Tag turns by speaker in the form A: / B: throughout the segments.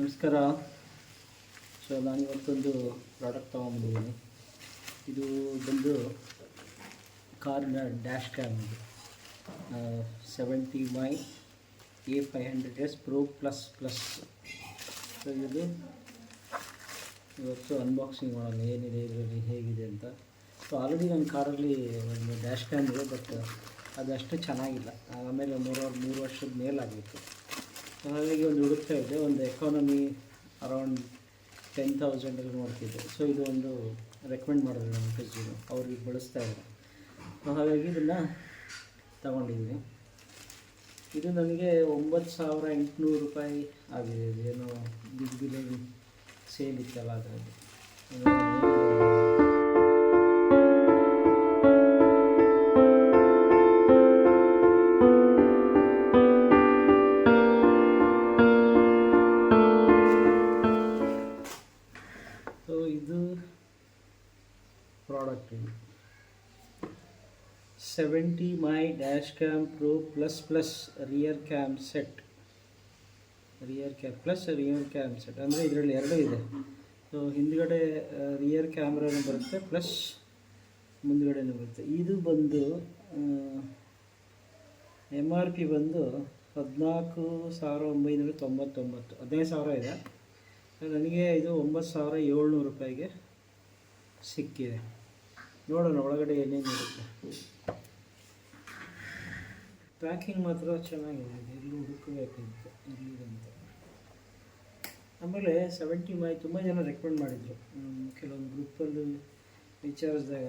A: ನಮಸ್ಕಾರ. ಸೊ ನಾನು ಇವತ್ತೊಂದು ಪ್ರಾಡಕ್ಟ್ ತೊಗೊಂಬಂದಿದ್ದೀನಿ ಇದು ಬಂದು ಕಾರ್ನ ಡ್ಯಾಶ್ ಕ್ಯಾಮ್ ಇದು. Seventy mai A five hundred S pro plus plus so ಇದು ಇವತ್ತು ಅನ್ಬಾಕ್ಸಿಂಗ್ ಮಾಡೋಣ. ಏನಿದೆ, ಇದರಲ್ಲಿ ಹೇಗಿದೆ ಅಂತ. ಸೊ ಆಲ್ರೆಡಿ ನನ್ನ ಕಾರಲ್ಲಿ ಒಂದು ಡ್ಯಾಶ್ ಕ್ಯಾಮ್ ಇದೆ ಬಟ್ ಅದಷ್ಟು ಚೆನ್ನಾಗಿಲ್ಲ. ಆಮೇಲೆ ಮೂರು ಮೂರು ವರ್ಷದ ಮೇಲಾಗಿತ್ತು ಹಾಗಾಗಿ ಒಂದು ಹುಡುಕ್ತಾ ಇದ್ದೆ ಒಂದು ಎಕಾನಮಿ ಅರೌಂಡ್ ಟೆನ್ ತೌಸಂಡಲ್ಲಿ ನೋಡ್ತಿದ್ದೆ. ಸೊ ಇದು ಒಂದು ರೆಕಮೆಂಡ್ ಮಾಡಿದ್ರು ನಮ್ಮ ಕಜಿನು ಅವ್ರಿಗೆ ಬಳಸ್ತಾ ಇದ್ದಾರೆ ಸೊ ಹಾಗಾಗಿ ಇದನ್ನು ತಗೊಂಡಿದ್ದೀನಿ. ಇದು ನನಗೆ ಒಂಬತ್ತು ಸಾವಿರ ಎಂಟುನೂರು ರೂಪಾಯಿ ಆಗಿದೆ. ಇದು ಏನೋ ಬಿಗ್ ಬಿಲಿಂಗ್ ಸೇಲ್ ಇತ್ತಲ್ಲ ಅದರಲ್ಲಿ. 70 my dash cam pro plus plus rear cam set. Rear cam plus rear cam set ಅಂದರೆ ಇದರಲ್ಲಿ ಎರಡೂ ಇದೆ. ಸೊ ಹಿಂದ್ಗಡೆ ರಿಯರ್ ಕ್ಯಾಮ್ರಾನು ಬರುತ್ತೆ ಪ್ಲಸ್ ಮುಂದ್ಗಡೆನೂ ಬರುತ್ತೆ. ಇದು ಬಂದು ಎಂ ಆರ್ ಪಿ ಬಂದು ಹದಿನಾಲ್ಕು ಸಾವಿರ ಒಂಬೈನೂರ ತೊಂಬತ್ತೊಂಬತ್ತು. ಹದಿನೈದು ಸಾವಿರ ಇದೆ. ನನಗೆ ಇದು ಒಂಬತ್ತು ಸಾವಿರ ಏಳ್ನೂರು ರೂಪಾಯಿಗೆ ಸಿಕ್ಕಿದೆ. ನೋಡೋಣ ಒಳಗಡೆ ಏನೇನು ಇರುತ್ತೆ ಪ್ಯಾಕಿಂಗ್ ಮಾತ್ರ ಚೆನ್ನಾಗಿದೆ. ಇದು ಹುಡುಕಬೇಕಂತ ಇಲ್ಲಿಗಂತ ಆಮೇಲೆ ಸೆವೆಂಟಿ ಮೈ ತುಂಬ ಜನ ರೆಕಮೆಂಡ್ ಮಾಡಿದರು. ಕೆಲವೊಂದು ಗ್ರೂಪಲ್ಲಿ ವಿಚಾರಿಸಿದಾಗ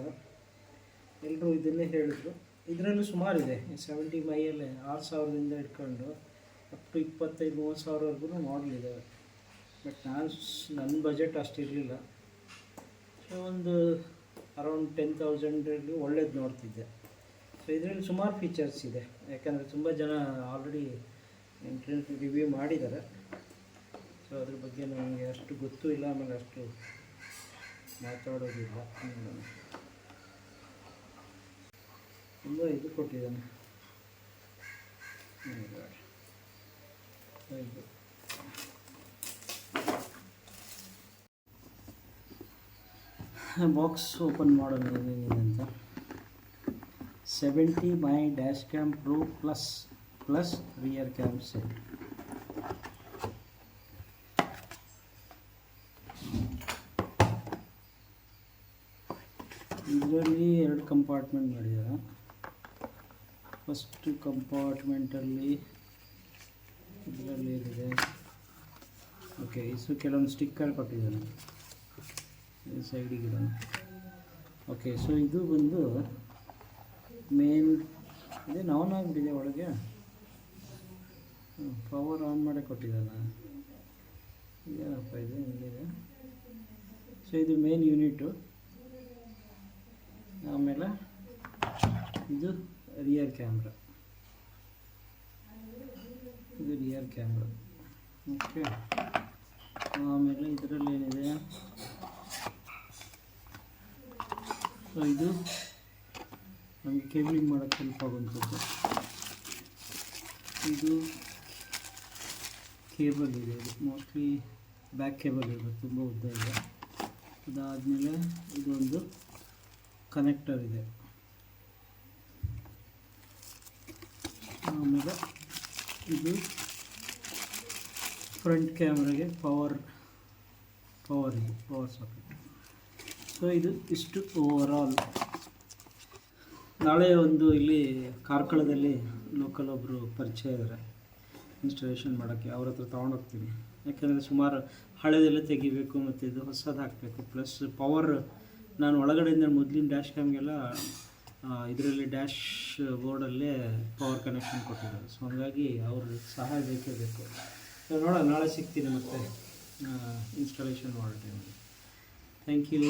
A: ಎಲ್ಲರೂ ಇದನ್ನೇ ಹೇಳಿದ್ರು. ಇದರಲ್ಲೂ ಸುಮಾರಿದೆ ಸೆವೆಂಟಿ ಮೈಯಲ್ಲೇ ಆರು ಸಾವಿರದಿಂದ ಇಟ್ಕೊಂಡು ಅಪ್ ಟು ಇಪ್ಪತ್ತೈದು, ಮೂವತ್ತು ಸಾವಿರವರೆಗೂ ಮಾಡಲ್ ಇದ್ದಾವೆ ಬಟ್ ನಾನು ನನ್ನ ಬಜೆಟ್ ಅಷ್ಟಿರಲಿಲ್ಲ ಸೊ ಒಂದು ಅರೌಂಡ್ ಟೆನ್ ತೌಸಂಡಲ್ಲಿ ಒಳ್ಳೇದು ನೋಡ್ತಿದ್ದೆ. ಸೊ ಇದರಲ್ಲಿ ಸುಮಾರು ಫೀಚರ್ಸ್ ಇದೆ. ಯಾಕಂದರೆ ತುಂಬ ಜನ ಆಲ್ರೆಡಿ ಇಂಟರ್ನೆಟ್ ರಿವ್ಯೂ ಮಾಡಿದ್ದಾರೆ. ಸೊ ಅದ್ರ ಬಗ್ಗೆ ನನಗೆ ಅಷ್ಟು ಗೊತ್ತು ಇಲ್ಲ, ಆಮೇಲೆ ಅಷ್ಟು ಮಾತಾಡೋದಿಲ್ಲ. ತುಂಬ ಇದು ಕೊಟ್ಟಿದ್ದಾನೆ. ಬಾಕ್ಸ್ ಓಪನ್ ಮಾಡೋಣ ಏನೇನಿದೆ ಅಂತ. Seventy mai dash cam pro plus plus rear cam set. ಇದರಲ್ಲಿ ಎರಡು ಕಂಪಾರ್ಟ್ಮೆಂಟ್ ಮಾಡಿದ್ದಾರೆ. ಫಸ್ಟ್ ಕಂಪಾರ್ಟ್ಮೆಂಟಲ್ಲಿ ಇದರಲ್ಲಿ ಏನಿದೆ? ಓಕೆ ಇಸು ಕೆಲವೊಂದು ಸ್ಟಿಕ್ಕರ್ ಕೊಟ್ಟಿದ್ದಾನೆ ಸೈಡಿಗೆ ಓಕೆ ಸೊ ಇದು ಬಂದು ಮೇನ್ ಇದೇ ಆನ್ ಆಗಿಬಿಟ್ಟಿದೆ ಒಳಗೆ ಪವರ್ ಆನ್ ಮಾಡೇ ಕೊಟ್ಟಿದ್ದಾನೆ? ಏನಪ್ಪ ಇದು, ಹಿಂಗಿದೆ. ಸೊ ಇದು ಮೇನ್ ಯೂನಿಟು ಆಮೇಲೆ ಇದು ರಿಯರ್ ಕ್ಯಾಮ್ರಾ ಇದು ರಿಯರ್ ಕ್ಯಾಮ್ರಾ ಓಕೆ ಆಮೇಲೆ ಇದರಲ್ಲಿ ಏನಿದೆ? ಸೊ ಇದು ನಮಗೆ ಕೇಬಲಿಂಗ್ ಮಾಡೋಕ್ಕೆ ಹೆಲ್ಪ್ ಆಗುವಂಥದ್ದು. ಇದು ಕೇಬಲ್ ಇದೆ ಇದು ಮೋಸ್ಟ್ಲಿ ಬ್ಯಾಕ್ ಕೇಬಲ್ ಇದೆ ತುಂಬ ಉದ್ದ ಇದೆ. ಅದಾದಮೇಲೆ ಇದೊಂದು ಕನೆಕ್ಟರ್ ಇದೆ. ಆಮೇಲೆ ಇದು ಫ್ರಂಟ್ ಕ್ಯಾಮ್ರಾಗೆ ಪವರ್ ಪವರ್ ಇದೆ ಪವರ್ ಸಾಕೆಟ್ ಸೊ ಇದು ಇಷ್ಟು ಓವರ್ ಆಲ್ ನಾಳೆ ಒಂದು ಇಲ್ಲಿ ಕಾರ್ಕಳದಲ್ಲಿ ಲೋಕಲ್ ಒಬ್ಬರು ಪರಿಚಯ ಇದ್ದಾರೆ ಇನ್ಸ್ಟಾಲೇಷನ್ ಮಾಡೋಕ್ಕೆ ಅವ್ರ ಹತ್ರ ತೊಗೊಂಡೋಗ್ತೀನಿ ಯಾಕೆಂದರೆ ಸುಮಾರು ಹಳೆದೆಲ್ಲ ತೆಗಿಬೇಕು ಮತ್ತು ಇದು ಹೊಸದು ಹಾಕಬೇಕು. ಪ್ಲಸ್ ಪವರ್ ನಾನು ಒಳಗಡೆಯಿಂದ ಮೊದಲಿನ ಡ್ಯಾಶ್ ಕ್ಯಾಮ್ಗೆಲ್ಲ ಇದರಲ್ಲಿ ಡ್ಯಾಶ್ ಬೋರ್ಡಲ್ಲೇ ಪವರ್ ಕನೆಕ್ಷನ್ ಕೊಟ್ಟಿದ್ದಾರೆ. ಸೊ ಹಾಗಾಗಿ ಅವ್ರ ಸಹಾಯ ಬೇಕೇ ಬೇಕು. ನೋಡೋಣ, ನಾಳೆ ಸಿಗ್ತೀನಿ ಮತ್ತೆ ಇನ್ಸ್ಟಾಲೇಷನ್ ಮಾಡೋ ಟೈಮಲ್ಲಿ ಥ್ಯಾಂಕ್ ಯು